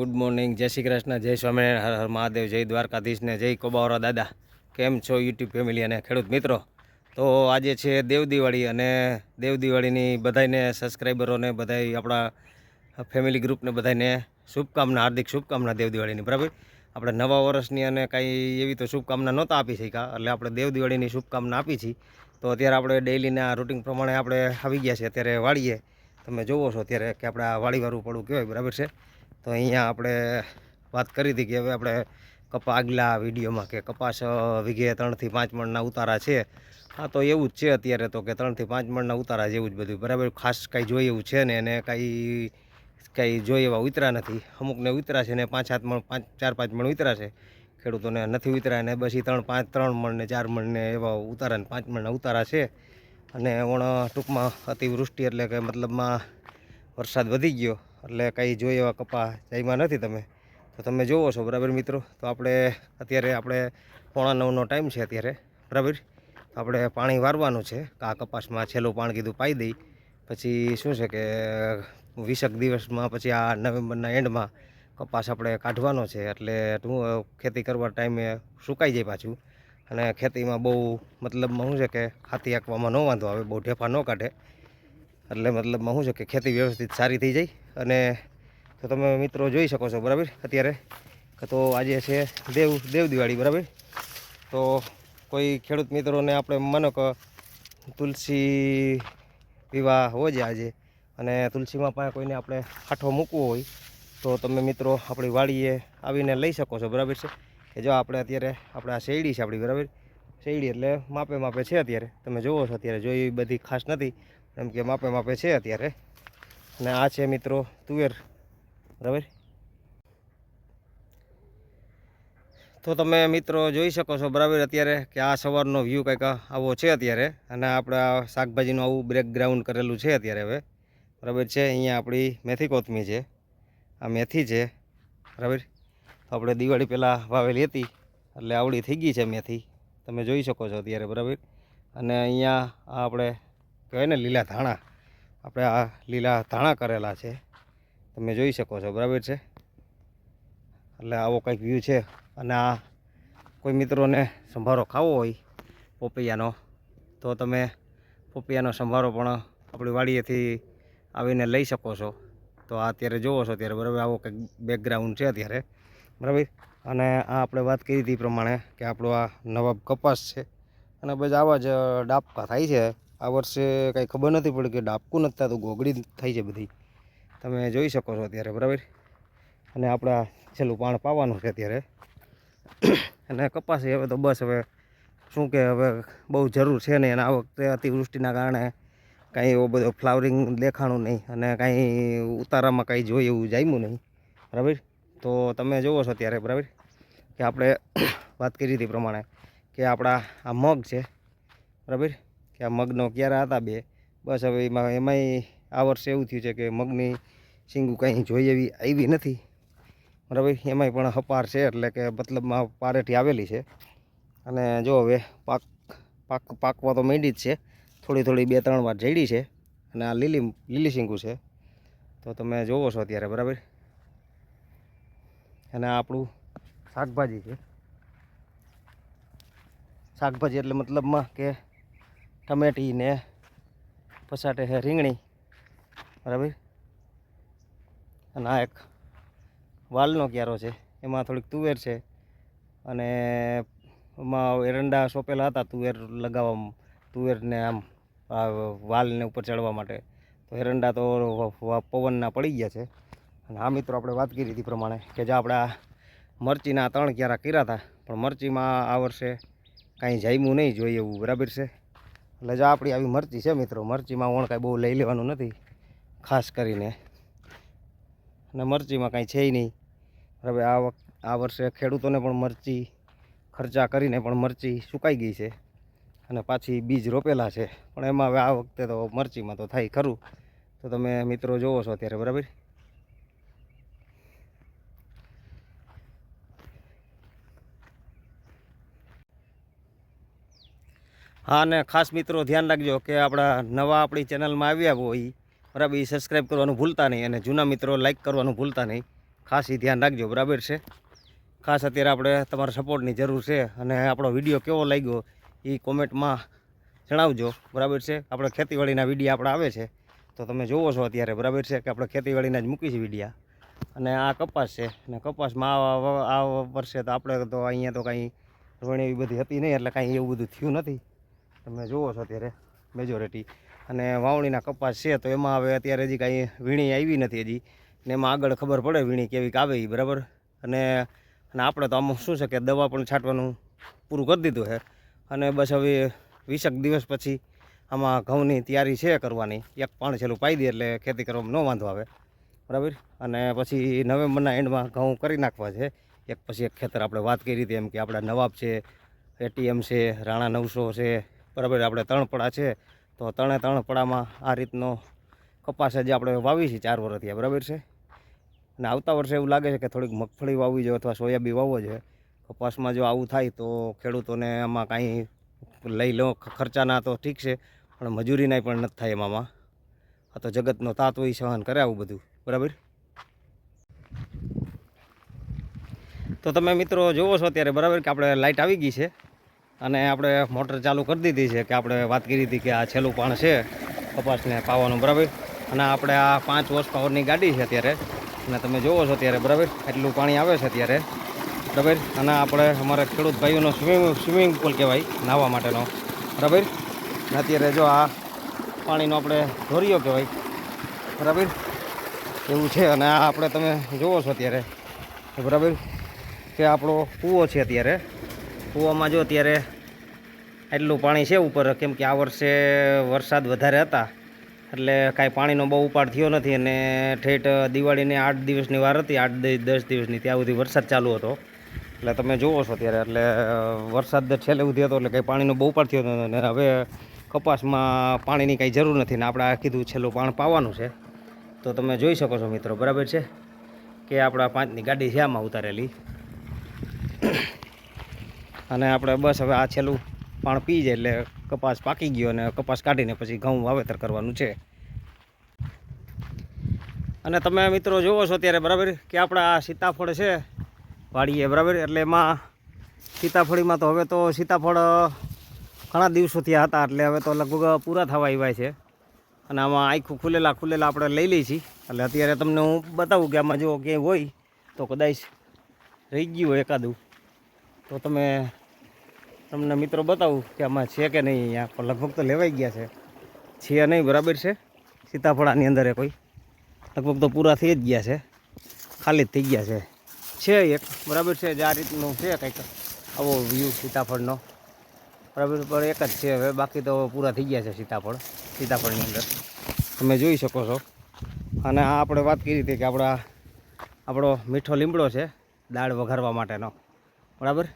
Good morning જય શ્રી કૃષ્ણ, જય સ્વામિનારાયણ, હર હર મહાદેવ, જય દ્વારકાધીશને જય કોબાવરા દાદા. કેમ છો યુટ્યુબ ફેમિલી અને ખેડૂત મિત્રો? તો આજે છે દેવ દિવાળી અને દેવ દિવાળીની બધાને સબસ્ક્રાઈબરોને બધાય આપણા ફેમિલી ગ્રુપને બધાને શુભકામના, હાર્દિક શુભકામના દેવ દિવાળીની, બરાબર? આપણે નવા વર્ષની અને કાંઈ એવી તો શુભકામના નહોતા આપી શક્યા, એટલે આપણે દેવ દિવાળીની શુભકામના આપી છીએ તો અત્યારે આપણે ડેઇલીના રૂટિન પ્રમાણે આપણે આવી ગયા છે અત્યારે વાળીએ. તમે જોવો છો અત્યારે કે આપણે આ વાળીવાળું પડવું કહેવાય બરાબર છે? તો અહીંયા આપણે વાત કરી હતી કે હવે આપણે કપા આગલા વિડીયોમાં કે કપાસ વીઘે ત્રણથી પાંચ મણના ઉતારા છે. હા, તો એવું જ છે અત્યારે તો કે ત્રણથી પાંચ મણના ઉતારા જેવું જ બધું. બરાબર, ખાસ કાંઈ જોઈએ એવું છે ને, એને કાંઈ કાંઈ જોઈએ એવા ઉતરા નથી. અમુકને ઉતરા છે ને પાંચ, સાત મણ, પાંચ, ચાર, પાંચ મણ ઉતરા છે. ખેડૂતોને નથી ઉતરા ને બસ ત્રણ, પાંચ, ત્રણ મણ ને ચાર મણ ને એવા ઉતારા ને પાંચ મણના ઉતારા છે. અને ઓણ ટૂંકમાં અતિવૃષ્ટિ એટલે કે મતલબમાં વરસાદ વધી ગયો. એટલે કંઈ જોઈએ એવા કપા જાયમાં નથી તમે. તો તમે જોવો છો, બરાબર મિત્રો? તો આપણે અત્યારે આપણે પોણા નવનો ટાઈમ છે અત્યારે, બરાબર? આપણે પાણી વારવાનું છે આ કપાસમાં છેલ્લું પાણી કીધું પાઈ દઈ. પછી શું છે કે, વીસક દિવસમાં પછી આ નવેમ્બરના એન્ડમાં કપાસ આપણે કાઢવાનો છે. એટલે હું ખેતી કરવા ટાઈમે સુકાઈ જાય પાછું. અને ખેતીમાં બહુ મતલબમાં શું છે કે, હાથી આંકવામાં ન વાંધો આવે, બહુ ઢેફા ન કાઢે. એટલે મતલબમાં શું છે કે ખેતી વ્યવસ્થિત સારી થઈ જાય અને તો તમે મિત્રો જોઈ શકો છો, બરાબર? અત્યારે તો આજે છે દેવ દેવ દિવાળી, બરાબર? તો કોઈ ખેડૂત મિત્રોને આપણે માનો કે તુલસી વિવાહ હોય આજે અને તુલસીમાં પણ કોઈને આપણે હાઠો મૂકવો હોય તો તમે મિત્રો આપણી વાડીએ આવીને લઈ શકો છો, બરાબર છે? કે જો આપણે અત્યારે આપણે આ શેરડી છે આપણી, બરાબર? શેરડી એટલે માપે માપે છે અત્યારે, તમે જોવો છો અત્યારે જોઈ બધી ખાસ નથી. એમ કે માપે માપે છે અત્યારે. અને આ છે મિત્રો તુવેર. બરાબર? તો તમે મિત્રો જોઈ શકો છો બરાબર અત્યારે કે આ સવારનો વ્યૂ કંઈક આવો છે અત્યારે. અને આપણે શાકભાજીનું આવું બ્રેકગ્રાઉન્ડ કરેલું છે અત્યારે હવે. બરાબર છે? અહીંયા આપણી મેથી કોથમી છે. આ મેથી છે. બરાબર? આપણે દિવાળી પહેલાં વાવેલી હતી. એટલે આવડી થઈ ગઈ છે મેથી. તમે જોઈ શકો છો અત્યારે, બરાબર? અને અહીંયા આપણે કહેવાય ને લીલા ધાણા? આપણે આ લીલા ધાણા કરેલા છે. તમે જોઈ શકો છો, બરાબર છે? એટલે આવો કંઈક વ્યૂ છે. અને આ કોઈ મિત્રોને સંભારો ખાવો હોય પોપૈયાનો, તો તમે પોપૈયાનો સંભારો પણ આપણી વાડીએથી આવીને લઈ શકો છો. તો આ અત્યારે જોવો છો ત્યારે બરાબર? આવો કંઈક બેકગ્રાઉન્ડ છે અત્યારે, બરાબર? અને આ આપણે વાત કરી હતી પ્રમાણે કે આપણો આ નવાબ કપાસ છે. અને બસ આવા જ ડાબકા થાય છે. આ વર્ષે કાંઈ ખબર નથી પડી કે ડાબકું નથી થતું, ગોગડી થઈ છે બધી. તમે જોઈ શકો છો અત્યારે, બરાબર? અને આપણા છેલ્લું પાણ પાવાનું છે અત્યારે. અને કપાસ હવે તો બસ હવે શું કે હવે બહુ જરૂર છે નહીં. અને આ વખતે અતિવૃષ્ટિના કારણે કાંઈ એવો બધો ફ્લાવરિંગ દેખાણું નહીં અને કાંઈ ઉતારામાં કાંઈ જોઈએ એવું જામ્યું નહીં. બરાબર? તો તમે જુઓ છો ત્યારે બરાબર? કે આપણે વાત કરી હતી પ્રમાણે કે આપણા આ મગ છે, બરાબર? કે આ મગનો ક્યારે હતા બે? બસ હવે એમાં, એમાંય આ વર્ષે એવું થયું છે કે મગની શીંગું કંઈ જોઈએ એવી, આવી નથી. બરાબર? એમાંય પણ હપાર છે એટલે કે મતલબમાં પારેઠી આવેલી છે. અને જો હવે પાક પાક, પાકવા તો માંડી જ છે. થોડી થોડી બે, ત્રણ વાર જડી છે. અને આ લીલી લીલી શીંગું છે. તો તમે જોવો છો અત્યારે, બરાબર? અને આ આપણું શાકભાજી છે. શાકભાજી એટલે મતલબમાં કે ટમેટી ને પસાટે છે રીંગણી, બરાબર? અને આ એક વાલનો ક્યારો છે, એમાં થોડીક તુવેર છે અને એમાં એરંડા સોંપેલા હતા તુવેર લગાવવા તુવેરને આમ વાલને ઉપર ચડવા માટે. તો એરંડા તો પવનના પડી ગયા છે. અને આ મિત્રો, આપણે વાત કરી હતી પ્રમાણે કે જે આપણા મરચીના ત્રણ ક્યારા કર્યા હતા, પણ મરચીમાં આ વર્ષે કાંઈ જામ્યું નહીં જોઈએ એવું બરાબર છે. એટલે જો આપણી આવી મરચી છે મિત્રો મરચીમાં ઓણ કાંઈ બહુ લઈ લેવાનું નથી, ખાસ કરીને. અને મરચીમાં કાંઈ છે નહીં. હવે આ આ વર્ષે ખેડૂતોને પણ મરચી ખર્ચા કરીને પણ મરચી સુકાઈ ગઈ છે. અને પાછી બીજ રોપેલા છે. પણ એમાં હવે આ વખતે તો મરચીમાં તો થાય ખરું. તો તમે મિત્રો જોવો છો અત્યારે, બરાબર? હા, અને ખાસ મિત્રો ધ્યાન રાખજો કે આપણા નવા આપણી ચેનલમાં આવ્યા હોય, બરાબર એ સબસ્ક્રાઈબ કરવાનું ભૂલતા નહીં અને જૂના મિત્રો લાઈક કરવાનું ભૂલતા નહીં. ખાસ એ ધ્યાન રાખજો, બરાબર છે? ખાસ અત્યારે આપણે તમારા સપોર્ટની જરૂર છે અને આપણો વીડિયો કેવો લાગ્યો એ કોમેન્ટમાં જણાવજો, બરાબર છે? આપણે ખેતીવાડીના વીડિયો આપણે આવે છે, તો તમે જોવો છો અત્યારે, બરાબર છે? કે આપણે ખેતીવાડીના જ મૂકી છે વિડીયા. અને આ કપાસ છે, અને કપાસમાં આ વર્ષે તો આપણે તો અહીંયા તો કાંઈ રોણી એવી બધી હતી નહીં, એટલે કાંઈ એવું બધું થયું નથી. તમે જુઓ છો અત્યારે મેજોરિટી અને વાવણીના કપાસ છે, તો એમાં હવે અત્યારે હજી કાંઈ વીણી આવી નથી હજી. ને એમાં આગળ ખબર પડે વીણી કેવીક આવે એ બરાબર? અને અને આપણે તો આમાં શું છે કે દવા પણ છાંટવાનું પૂરું કરી દીધું છે. અને બસ હવે વીસેક દિવસ પછી આમાં ઘઉંની તૈયારી છે કરવાની. એક પાણ છેલ્લું પાઈ દે એટલે ખેતી કરવામાં ન વાંધો આવે. બરાબર? અને પછી નવેમ્બરના એન્ડમાં ઘઉં કરી નાખવા છે. એક પછી એક ખેતર આપણે વાત કરી હતી એમ કે આપણા નવાબ છે, એટીએમ છે, રાણા નવસો છે બરાબર, આપણે ત્રણ પડા છે, તો ત્રણે ત્રણ પડામાં આ રીતનો કપાસ જે આપણે વાવી છે ચાર વર્ષથી બરાબર છે? અને આવતા વર્ષે એવું લાગે છે કે થોડીક મગફળી વાવવી જોઈએ અથવા સોયાબી વાવવો જોઈએ. કપાસમાં જો આવું થાય તો ખેડૂતોને આમાં કાંઈ લઈ લો ખર્ચાના તો ઠીક છે, પણ મજૂરીના પણ નથી થાય એમાં આ તો જગતનો તાત હોય સહન કરે આવું બધું, બરાબર? તો તમે મિત્રો જોવો છો અત્યારે, બરાબર, કે આપણે લાઇટ આવી ગઈ છે. અને આપણે મોટર ચાલુ કરી દીધી છે કે આપણે વાત કરી હતી કે આ છેલ્લું પાણ છે કપાસને પાવાનું, બરાબર? અને આપણે આ પાંચ વર્ષ પાવરની ગાડી છે અત્યારે. અને તમે જોવો છો અત્યારે, બરાબર? એટલું પાણી આવે છે અત્યારે, બરાબર? અને આપણે અમારા ખેડૂત ભાઈઓનો સ્વિમિંગ સ્વિમિંગ પુલ કહેવાય, નાહવા માટેનો, બરાબર? અને અત્યારે જો આ પાણીનો આપણે ધોરિયો કહેવાય, બરાબર? એવું છે. અને આ આપણે તમે જોવો છો અત્યારે, બરાબર? કે આપણો કૂવો છે અત્યારે. કૂવામાં જો અત્યારે એટલું પાણી છે ઉપર, કેમ કે આ વર્ષે વરસાદ વધારે હતા, એટલે કાંઈ પાણીનો બહુ ઉપાડ થયો નથી અને ઠેઠ દિવાળીની આઠ દિવસની વાર હતી, આઠ દસ દિવસની, ત્યાં સુધી વરસાદ ચાલુ હતો. એટલે તમે જુઓ છો ત્યારે એટલે વરસાદ છેલ્લે સુધી હતો, એટલે કંઈ પાણીનો બહુ ઉપાડ થયો નથી અને હવે કપાસમાં પાણીની કાંઈ જરૂર નથી ને આપણે કીધું છેલ્લું પાણ પાવાનું છે. તો તમે જોઈ શકો છો મિત્રો, બરાબર છે? કે આપણા પાંચની ગાડી છે, આમાં ઉતારેલી. અને આપણે બસ હવે આ છેલ્લું પાણ પી જાય એટલે કપાસ પાકી ગયો અને કપાસ કાઢીને પછી ઘઉં વાવેતર કરવાનું છે. અને તમે મિત્રો જુઓ છો ત્યારે બરાબર કે આપણા આ સીતાફળ છે, વાડીએ બરાબર? એટલે એમાં સીતાફળીમાં તો હવે તો સીતાફળ ઘણા દિવસોથી હતા એટલે હવે તો લગભગ પૂરા થવા આવ્યા છે. અને આમાં આખું ખુલેલા ખુલેલા આપણે લઈ લઈએ છીએ. એટલે અત્યારે તમને હું બતાવું કે આમાં જો ક્યાંય હોય તો કદાચ રહી ગયું એકાદું. તો તમે તમને મિત્રો બતાવું કે આમાં છે કે નહીં અહીંયા. પણ લગભગ તો લેવાઈ ગયા છે. છે નહીં, બરાબર છે? સીતાફળાની અંદર એ કોઈ. લગભગ તો પૂરા થઈ જ ગયા છે. ખાલી જ થઈ ગયા છે. છે એક, બરાબર છે? જે આ રીતનું છે કંઈક આવો વ્યૂ સીતાફળનો. બરાબર, પણ એક જ છે હવે. બાકી તો પૂરા થઈ ગયા છે સીતાફળ, સીતાફળની અંદર. તમે જોઈ શકો છો. અને આ આપણે વાત કરી હતી કે આપણા આપણો મીઠો લીમડો છે, દાળ વઘારવા માટેનો. બરાબર?